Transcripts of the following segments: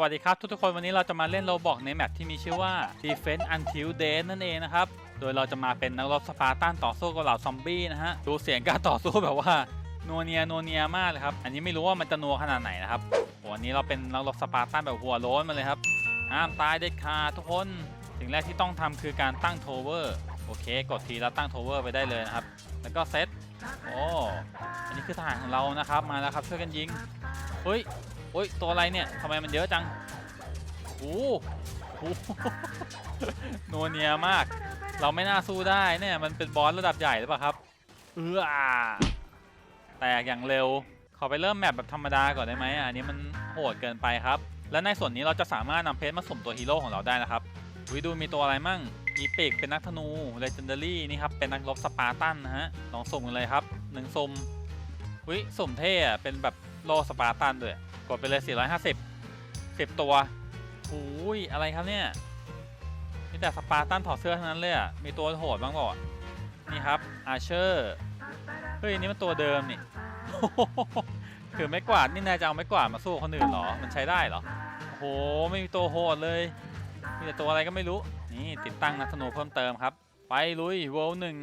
วัสดีครับ ทุกๆคนวันนี้เราจะมาเล่นโรบอกในแมปที่มีชื่อว่า Defense Until Dead นั่นเองนะครับ โดยเราจะมาเป็นนักรบสปาร์ตันต่อสู้กับเหล่าซอมบี้นะฮะ ดูเสียงการต่อสู้แบบว่านัวเนียนัวเนียมากเลยครับ อันนี้ไม่รู้ว่ามันจะนัวขนาดไหนนะครับวันนี้เราเป็นนักรบสปาร์ตันแบบหัวโล้นมาเลยครับห้ามตายเด็ดขาดทุกคนสิ่งแรกที่ต้องทำคือการตั้งโทเวอร์โอเค กดทีแล้วตั้งโทเวอร์ไปได้เลยนะครับ แล้วก็เซตโอ้อันนี้คือทหารของเรานะครับมาแล้วครับช่วยกันยิงเฮ้ย เฮ้ยตัวอะไรเนี่ยทำไมมันเยอะจังโอ้โหนัวเนียมาก เราไม่น่าสู้ได้เนี่ยมันเป็นบอสระดับใหญ่หรือเปล่าครับ เอออแตกอย่างเร็ว ขอไปเริ่มแมปแบบธรรมดาก่อนได้ไหมอันนี้มันโหดเกินไปครับ และในส่วนนี้เราจะสามารถนำเพชรมาสุ่มตัวฮีโร่ของเราได้นะครับวิดูมีตัวอะไรมั่ง มีปีกเป็นนักธนู Legendary นี่ครับ เป็นนักรบสปาร์ตันนะฮะ ลองสุ่มกันเลยครับหนึ่งสุ่มวิสุ่มเท่อะเป็นแบบโลสปาร์ตันด้วย กดไปเลย 450 10 ตัวหูยอะไรครับเนี่ย มีแต่สปาร์ตันถอดเสื้อทั้งนั้นเลยอะมีตัวโหดบ้างเปล่าอะนี่ครับ อาเชอร์ เฮ้ย นี่มันตัวเดิมนี่ถือไม้กวาด นี่นายจะเอาไม้กวาดมาสู้คนอื่นเหรอ มันใช้ได้เหรอโอ้โห ไม่มีตัวโหดเลย มีแต่ตัวอะไรก็ไม่รู้ นี่ติดตั้งนักธนูเพิ่มเติมครับ ไปลุยเวิลด์หนึ่ง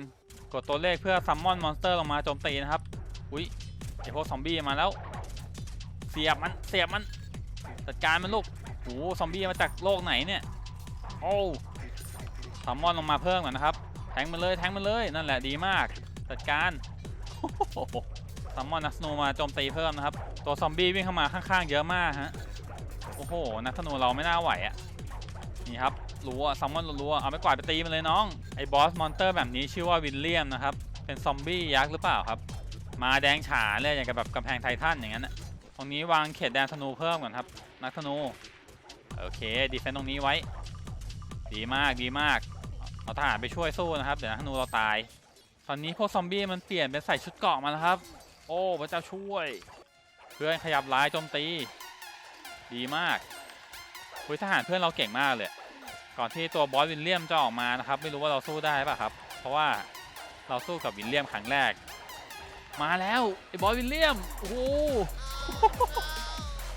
กดตัวเลขเพื่อซัมมอนมอนสเตอร์ลงมาโจมตีนะครับ อุ้ยไอพวกซอมบี้มาแล้ว เสียบมันเสียบมันจัดการมันลูกโอ้ซอมบี้มาจากโลกไหนเนี่ยโอ้ซัมมอนลงมาเพิ่มก่อนนะครับ แทงมันเลยแทงมันเลยนั่นแหละดีมากจัดการโอ้โมมอนนักธนูมาโจมตีเพิ่มนะครับ ตัวซอมบี้วิ่งเข้ามาข้างๆเยอะมากฮะโอ้โหนักธนูเราไม่น่าไหวอะนี่ครับรู้อะซัมมอนรู้อะเอาไปกวาดไปตีมันเลยน้องไอ้บอสมอนเตอร์แบบนี้ชื่อว่าวิลเลียมนะครับเป็นซอมบี้ยักษ์หรือเปล่าครับ มาแดงฉาเลยอย่างกับแบบกำแพงไททันอย่างนั้นอะ ตรงนี้วางเขตแดนธนูเพิ่มก่อนครับ นักธนู โอเคดีเฟนต์ตรงนี้ไว้ ดีมากดีมาก เอาทหารไปช่วยสู้นะครับ เดี๋ยวนักธนูเราตาย ตอนนี้พวกซอมบี้มันเปลี่ยนเป็นใส่ชุดเกราะมาแล้วครับ โอ้พระเจ้าช่วย เพื่อนขยับลายโจมตี ดีมากคุยทหารเพื่อนเราเก่งมากเลย ก่อนที่ตัวบอสวินเลียมจะออกมานะครับ ไม่รู้ว่าเราสู้ได้ป่ะครับ เพราะว่าเราสู้กับวินเลียมครั้งแรก มาแล้วไอ้บอสวินเลียม โอ้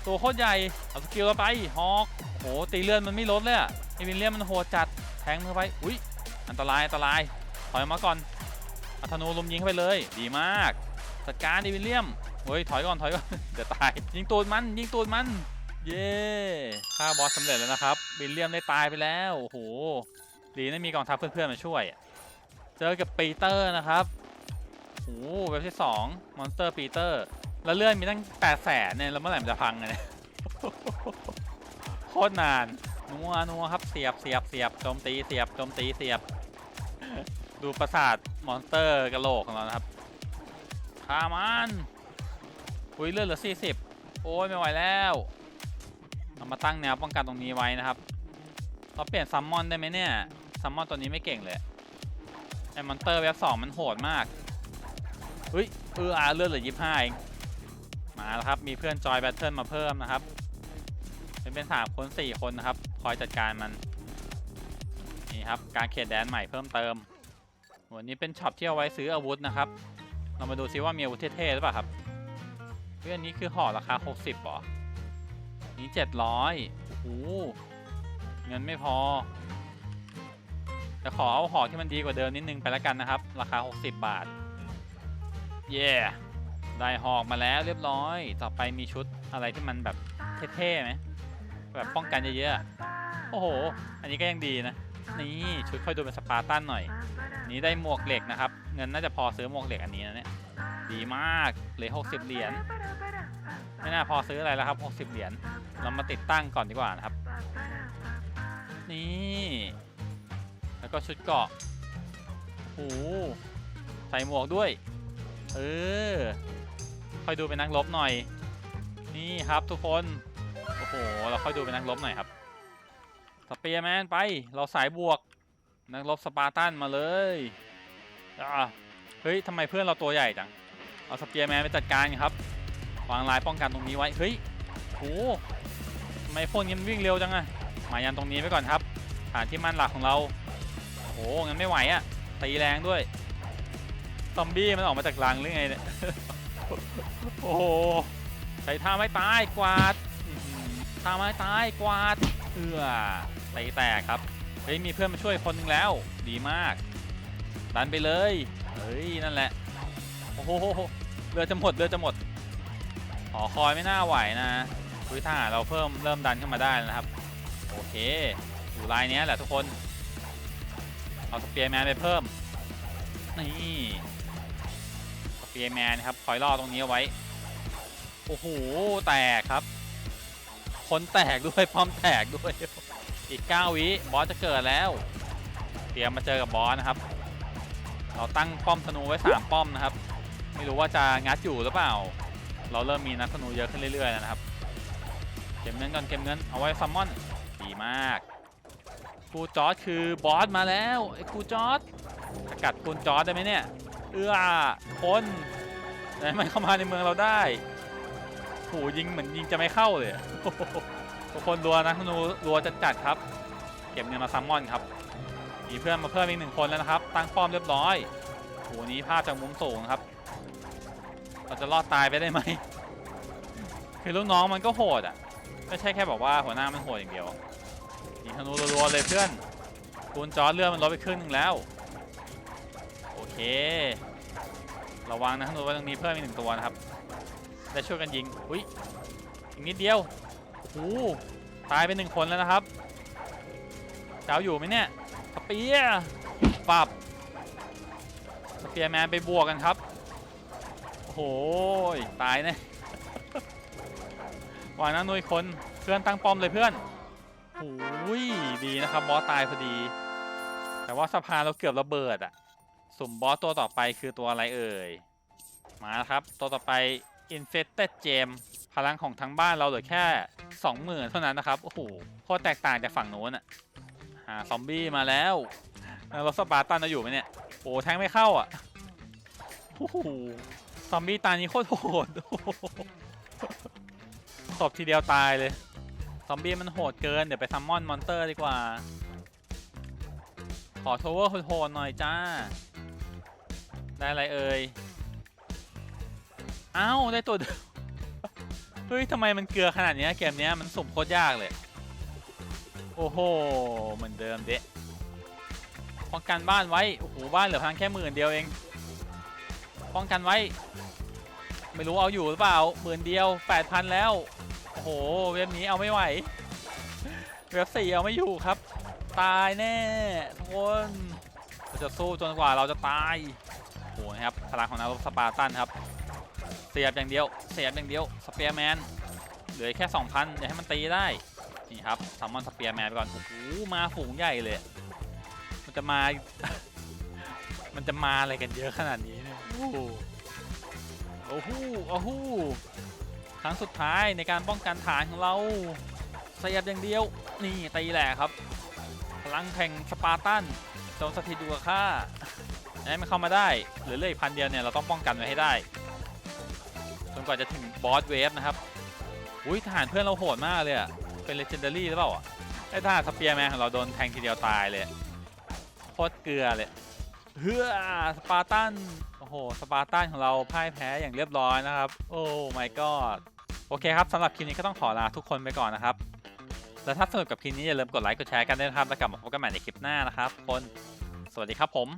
ตัวโคตรใหญ่ เอาสกิลเราไป ฮอกโอ้โห ตีเลื่อนมันไม่ลดเลยอะไอวินเลียมมันโหดจัด แทงมือไป อุ้ย อันตราย อันตราย ถอยมาก่อนอาธนูลุมยิงเข้าไปเลย ดีมากจัดการไอวินเลียม เฮ้ย ถอยก่อน ถอยก่อนเดี๋ยวตาย ยิงตูดมัน ยิงตูดมัน เย้ฆ่าบอสสำเร็จแล้วนะครับวิลเลียมได้ตายไปแล้ว โอ้โห ดีนะมีกองทัพเพื่อนๆมาช่วย เจอกับปีเตอร์นะครับโอ้โหเว็บที่สองมอนสเตอร์ปีเตอร์ แล้วเลื่อนมีตั้งแปดแสนเนี่ยแล้วเมื่อไหร่มันจะพังอะเนี่ยโคตรนานนัวนัวครับเสียบเสียบเสียบโจมตีเสียบโจมตีเสียบ ดูประสาทมอนสเตอร์กระโหลกของเรานะครับฆ่ามันอุ้ยเลือดเหลือสี่สิบโอ้ยไม่ไหวแล้วเรามาตั้งแนวป้องกันตรงนี้ไว้นะครับ เราเปลี่ยนซัมมอนได้ไหมเนี่ยซัมมอนตัวนี้ไม่เก่งเลยไอ้มอนเตอร์เว็บสองมันโหดมากเฮ้ยเอออาเลือดเหลือยี่ห้าเอง มาแล้วครับมีเพื่อนจอยแบทเทิลมาเพิ่มนะครับ เป็นเป็นสามคนสี่คนนะครับ คอยจัดการมัน นี่ครับการเขตแดนใหม่เพิ่มเติม วันนี้เป็นช็อปที่เอาไว้ซื้ออาวุธนะครับ เรามาดูซิว่ามีอาวุธเท่ๆหรือเปล่าครับเรื่องนี้คือห่อราคา 60เหรอนี้เจ็ดร้อยโอ้โหเงินไม่พอจะขอเอาห่อที่มันดีกว่าเดิมนิดนึงไปแล้วกันนะครับ ราคา 60 บาท เย่ ได้หอกมาแล้วเรียบร้อย ต่อไปมีชุดอะไรที่มันแบบเท่ๆไหมแบบป้องกันเยอะๆ โอ้โห อันนี้ก็ยังดีนะ นี่ชุดค่อยดูเป็นสปาร์ตันหน่อย นี้ได้หมวกเหล็กนะครับ เงินน่าจะพอซื้อหมวกเหล็กอันนี้นะเนี่ย ดีมากเหลือ60 เหรียญ ไม่น่าพอซื้ออะไรแล้วครับ 60 เหรียญ เรามาติดตั้งก่อนดีกว่านะครับ นี่ แล้วก็ชุดเกราะโอ้โหใส่หมวกด้วย เออ ค่อยดูเป็นนักรบหน่อย นี่ครับทุกคน โอ้โห เราค่อยดูเป็นนักรบหน่อยครับสเปียร์แมนไป เราสายบวก นักรบสปาร์ตันมาเลยอะเฮ้ยทำไมเพื่อนเราตัวใหญ่จัง เอาสเปียร์แมนไปจัดการครับ วางลายป้องกันตรงนี้ไว้ เฮ้ยโหทำไมพวกนี้มันวิ่งเร็วจังอะมายันตรงนี้ไว้ก่อนครับ ฐานที่มั่นหลักของเรา โห งั้นไม่ไหวอะตีแรงด้วย ซอมบี้มันออกมาจากรังหรือไงเนี่ย โอ้โหใช้ท่าไม่ตายกวาดอื้อหือตามมาตายกวาดเอือตีแตกครับเฮ้ยมีเพื่อนมาช่วยคนหนึงแล้ว ดีมากดันไปเลยเฮ้ยนั่นแหละโอ้โหเรือจะหมดเรือจะหมดหอคอยไม่น่าไหวนะคุยถ้าหากเราเพิ่มเริ่มดันขึ้นมาได้นะครับ โอเคอยู่ลายนี้แหละทุกคน เอาสเปียร์แมนไปเพิ่มนี่สเปียร์แมนครับคอยล่อตรงนี้เอาไว้ โอ้โห แตกครับ คนแตกด้วยป้อมแตกด้วย อีก 9 วิ บอสจะเกิดแล้ว เตรียมมาเจอกับบอสนะครับ เราตั้งป้อมธนูไว้ 3 ป้อมนะครับ ไม่รู้ว่าจะงัดอยู่หรือเปล่า เราเริ่มมีนักธนูเยอะขึ้นเรื่อยๆแล้วนะครับ เก็บเงินก่อนเก็บเงินเอาไว้ซัมมอน ดีมากครูจอร์ดคือบอสมาแล้วไอ้ครูจอร์ดสกัดครูจอร์ดได้ไหมเนี่ย เอื้อคนไหนมันเข้ามาในเมืองเราได้ โหยิงเหมือนยิงจะไม่เข้าเลยทุกคนรัวนะธนูรัวจัดจัดครับ เก็บเงินมาซัมมอนครับมีเพื่อนมาเพิ่มอีกหนึ่งคนแล้วนะครับ ตั้งป้อมเรียบร้อยโหนี้ภาพจากมุมสูงครับ เราจะรอดตายไปได้ไหมคือลูกน้องมันก็โหดอะไม่ใช่แค่บอกว่าหัวหน้ามันโหดอย่างเดียวยิงธนูรัวๆเลยเพื่อนคูณจอดเลือดมันลดไปครึ่งหนึ่งแล้วโอเค ระวังนะธนูไว้ตรงนี้เพิ่มอีกหนึ่งตัวนะครับ ได้ช่วยกันยิงอุ้ยอีกนิดเดียวโอ้โหตายไปหนึ่งคนแล้วนะครับเจ้าอยู่ไหมเนี่ยสเปียร์ปับสเปียร์แมนไปบวกกันครับโอ้โหตายแน่วางนะหน่วยคนเพื่อนตั้งป้อมเลยเพื่อนโอ้ยดีนะครับบอสตายพอดี แต่ว่าสะพานเราเกือบระเบิดอะสุ่มบอสตัวต่อไปคือตัวอะไรเอ่ยมาแล้วครับ ตัวต่อไป Infected Gem พลังของทั้งบ้านเราเหลือแค่ 20,000 เท่านั้นนะครับ โอ้โหโคตรแตกต่างจากฝั่งโน้นอะหาซอมบี้มาแล้วแล้วรถสปาร์ตันจะอยู่ไหมเนี่ย โอ้แทงไม่เข้าอะโอ้โหซอมบี้ตานี้โคตรโหดตบทีเดียวตายเลย ซอมบี้มันโหดเกิน เดี๋ยวไปซัมมอนมอนเตอร์ดีกว่า ขอโทเวอร์โหดๆหน่อยจ้า ได้อะไรเอ่ย อ้าวได้ตัวเดิมเฮ้ยทำไมมันเกลือขนาดนี้เกมนี้มันสุ่มโคตรยากเลย โอ้โหเหมือนเดิมเดะป้องกันบ้านไว้ โอ้โห บ้านเหลือพังแค่หมื่นเดียวเอง ป้องกันไว้ ไม่รู้เอาอยู่หรือเปล่าหมื่นเดียวแปดพันแล้ว โอ้โห เว็บนี้เอาไม่ไหว เว็บสี่เอาไม่อยู่ครับ ตายแน่ทุกคนเราจะสู้จนกว่าเราจะตาย โอ้โหนะครับพลังของนักรบสปาร์ตันครับ สียบอย่างเดียว เสียบอย่างเดียว สเปียร์แมน เหลือแค่ 2,000อย่าให้มันตีได้ นี่ครับซัมมอนสเปียร์แมนไปก่อน โอ้โห มาฝูงใหญ่เลย มันจะมา มันจะมาอะไรกันเยอะขนาดนี้เนี่ย โอ้โห โอ้โห โอ้โห ครั้งสุดท้ายในการป้องกันฐานของเรา เสียบอย่างเดียว นี่ตีแหละครับ พลังแข่งสปาร์ตันจงสถิตอยู่กับข้าให้มันเข้ามาได้เหลือเหลยพันเดียวเนี่ยเราต้องป้องกันไว้ให้ได้ จนกว่าจะถึงบอสเวฟนะครับ อุ้ยทหารเพื่อนเราโหดมากเลยอะเป็นเลเจนดารี่หรือเปล่าอะไอ้ทหารสเปียร์แมนของเราโดนแทงทีเดียวตายเลยโคตรเกลือเลยเฮือสปาร์ตันโอ้โหสปาร์ตันของเราพ่ายแพ้อย่างเรียบร้อยนะครับ โอ้ my god โอเคครับสำหรับคลิปนี้ก็ต้องขอลาทุกคนไปก่อนนะครับ แล้วถ้าสนุกกับคลิปนี้อย่าลืมกดไลค์กดแชร์กันด้วยนะครับ แล้วกลับมาพบกันใหม่ในคลิปหน้านะครับคน สวัสดีครับผม